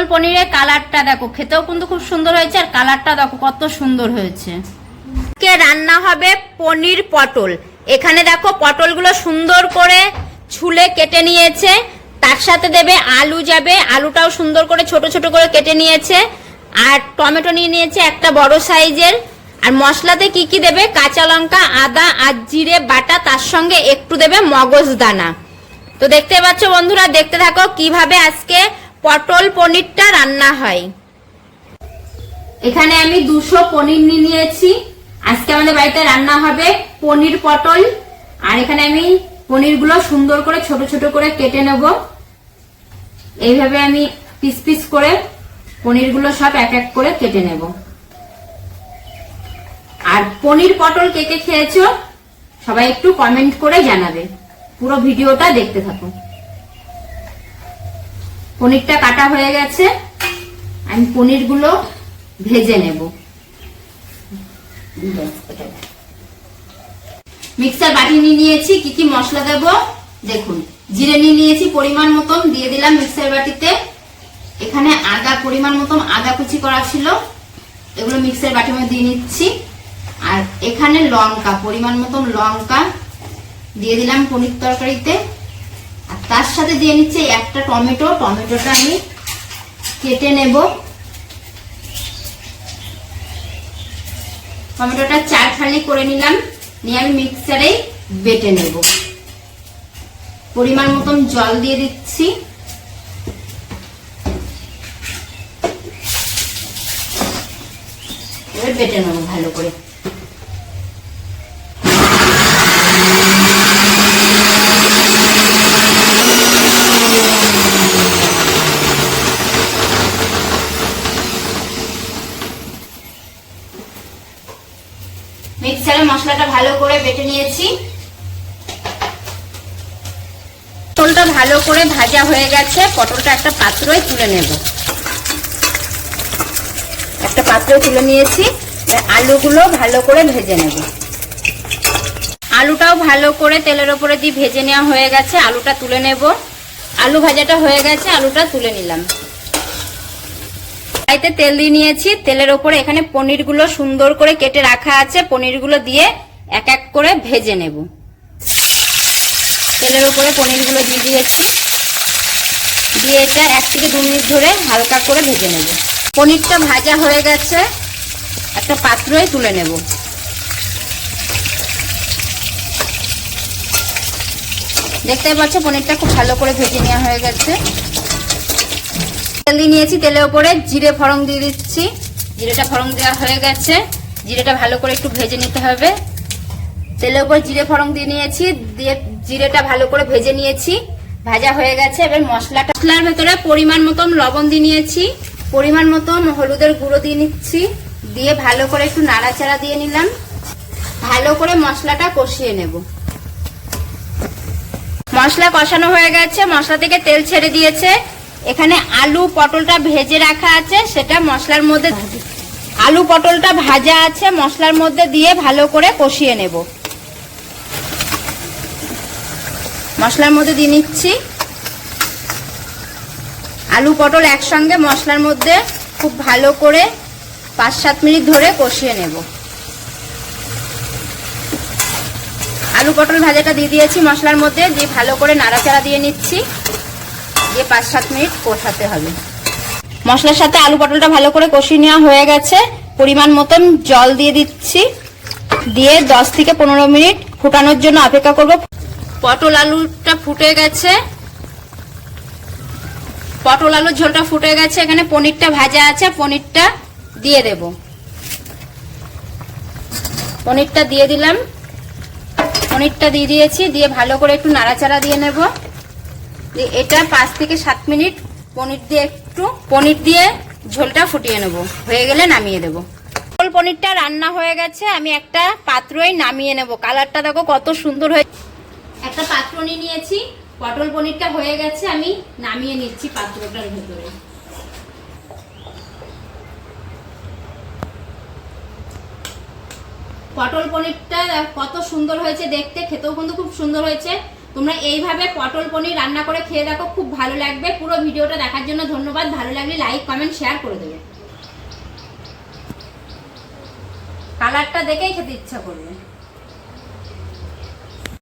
পটল পনিরের কালারটা দেখো, খেতেও কিন্তু খুব সুন্দর হয়েছে আর কালারটা দেখো কত সুন্দর হয়েছে। আজকে রান্না হবে পনির পটল। এখানে দেখো পটলগুলো সুন্দর করে ছুলে কেটে নিয়েছে। তার সাথে দেবে আলু যাবে, আলুটাও সুন্দর করে ছোট ছোট করে কেটে নিয়েছে। আর টমেটো নিয়ে নিয়েছে একটা বড় সাইজের। আর মশলাতে কি কি দেবে? কাঁচা লঙ্কা, আদা আর জিরে, বাটা, তার সঙ্গে একটু দেবে মগজ দানা তো দেখতে পাচ্ছ বন্ধুরা, দেখতে থাকো কীভাবে আজকে পটল পনিরটা রান্না হয়। এখানে আমি দুশো পনির নিয়ে নিয়েছি। আজকে আমাদের বাড়িতে রান্না হবে পনির পটল। আর এখানে আমি পনিরগুলো সুন্দর করে, ছোট ছোট করে কেটে নেব। এইভাবে আমি পিস পিস করে পনিরগুলো সব এক এক করে কেটে নেব। আর পনির পটল কে কে খেয়েছো, সবাই একটু কমেন্ট করে জানাবে। পুরো ভিডিওটা দেখতে থাকো পনিরটা কাটা হয়ে গেছে। আমি পনিরগুলো ভেজে নেব। মিক্সার বাটি নিয়ে নিয়েছি, কি কি মশলা দেব? দেখুন, জিরে নিয়ে নিয়েছি পরিমাণ মতন, দিয়ে দিলাম মিক্সার বাটিতে। এখানে আদা পরিমাণ মতন আদা কুচি করা ছিল। এগুলো মিক্সার বাটির মধ্যে দিয়ে নিচ্ছি। আর এখানে লঙ্কা, পরিমাণ মতন লঙ্কা। দিয়ে দিলাম পনির তরকারিতে। তার সাথে দিয়ে নিচ্ছি একটা টমেটো। টমেটোটা আমি কেটে নেব। টমেটোটা চার ফালি করে নিলাম। নিয়ে আমি মিক্সারে বেটে নেব। পরিমাণ মতন জল দিয়ে দিচ্ছি। বেটে নেব ভালো করে। মিক্সারে মশলাটা ভালো করে বেটে নিয়েছি। পটলটা ভালো করে ভাজা হয়ে গেছে। পটলটা একটা পাত্রয় তুলে নেব। একটা পাত্রে তুলে নিয়েছি। আলুগুলো ভালো করে ভেজে নেব। আলুটাও ভালো করে তেলের ওপরে দিয়ে ভেজে নেওয়া হয়ে গেছে। আলুটা তুলে নেব। আলু ভাজাটা হয়ে গেছে। আলুটা তুলে নিলাম। কড়াইতে তেল দিয়ে নিয়েছি। তেলের ওপরে এখানে পনিরগুলো সুন্দর করে কেটে রাখা আছে। পনিরগুলো দিয়ে এক এক করে ভেজে নেব। তেলের উপরে পনিরগুলো দিয়ে দিয়েছি। দিয়ে এটা এক থেকে দু মিনিট ধরে হালকা করে ভেজে নেব। পনিরটা ভাজা হয়ে গেছে। একটা পাত্রই তুলে নেব। দেখতে পাচ্ছ, পনিরটা খুব ভালো করে ভেজে নেওয়া হয়ে গেছে। তেল দিয়ে নিয়েছি, তেলের উপরে জিরে ফড়ং দিয়ে দিচ্ছি। জিরেটা ফড়ং দেওয়া হয়ে গেছে। জিরেটা ভালো করে একটু ভেজে নিতে হবে। তেলের উপর জিরে ফড়ং দিয়ে নিয়েছি, দিয়ে জিরেটা ভালো করে ভেজে নিয়েছি। ভাজা হয়ে গেছে, এবার মশলাটা মশলার ভেতরে পরিমাণ মতন লবণ দিয়ে নিয়েছি। পরিমাণ মতন হলুদের গুঁড়ো দিয়ে নিচ্ছি। দিয়ে ভালো করে একটু নাড়াচাড়া দিয়ে নিলাম। ভালো করে মশলাটা কষিয়ে নেব। মশলা কষানো হয়ে গেছে। মশলা থেকে তেল ছেড়ে দিয়েছে। এখানে আলু পটলটা ভেজে রাখা আছে, সেটা মশলার মধ্যে আলু পটলটা ভাজা আছে, মশলার মধ্যে দিয়ে ভালো করে কষিয়ে নেব। মশলার মধ্যে দিয়ে নিচ্ছি। আলু পটল একসঙ্গে মশলার মধ্যে খুব ভালো করে পাঁচ সাত মিনিট ধরে কষিয়ে নেব। আলু পটল ভাজাটা দিয়ে দিয়েছি, মশলার মধ্যে দিয়ে ভালো করে নাড়াচাড়া দিয়ে নিচ্ছি। দিয়ে পাঁচ সাত মিনিট কষাতে হবে। মশলার সাথে আলু পটলটা ভালো করে কষিয়ে নেওয়া হয়ে গেছে। পরিমাণ মতন জল দিয়ে দিচ্ছি। দিয়ে দশ থেকে পনেরো মিনিট ফুটানোর জন্য অপেক্ষা করব। পটল আলুটা ফুটে গেছে। পটল আলুর ঝোলটা ফুটে গেছে। এখানে পনিরটা ভাজা আছে। পনিরটা দিয়ে দেব। পনিরটা দিয়ে দিলাম। পনিরটা দিয়ে দিয়েছি। দিয়ে ভালো করে একটু নাড়াচাড়া দিয়ে নেব। এটা পাঁচ থেকে সাত মিনিট, পনির দিয়ে একটু, পনির দিয়ে ঝোলটা ফুটিয়ে নেব। হয়ে গেলে নামিয়ে দেব। পটল পনিরটা রান্না হয়ে গেছে, আমি একটা পাত্রই নামিয়ে নেব। কালারটা দেখো কত সুন্দর হয়ে একটা পাত্র নিয়ে নিয়েছি, পটল পনিরটা হয়ে গেছে, আমি নামিয়ে নিচ্ছি পাত্রটার ভেতরে। পটল পনিরটা কত সুন্দর হয়েছে দেখতে, খেতেও কিন্তু খুব সুন্দর হয়েছে। তোমরা এইভাবে পটল পনির রান্না করে খেয়ে দেখো, খুব ভালো লাগবে। পুরো ভিডিওটা দেখার জন্য ধন্যবাদ। ভালো লাগলে লাইক কমেন্ট শেয়ার করে দেবে। কালারটা দেখেই খেতে ইচ্ছা করবে।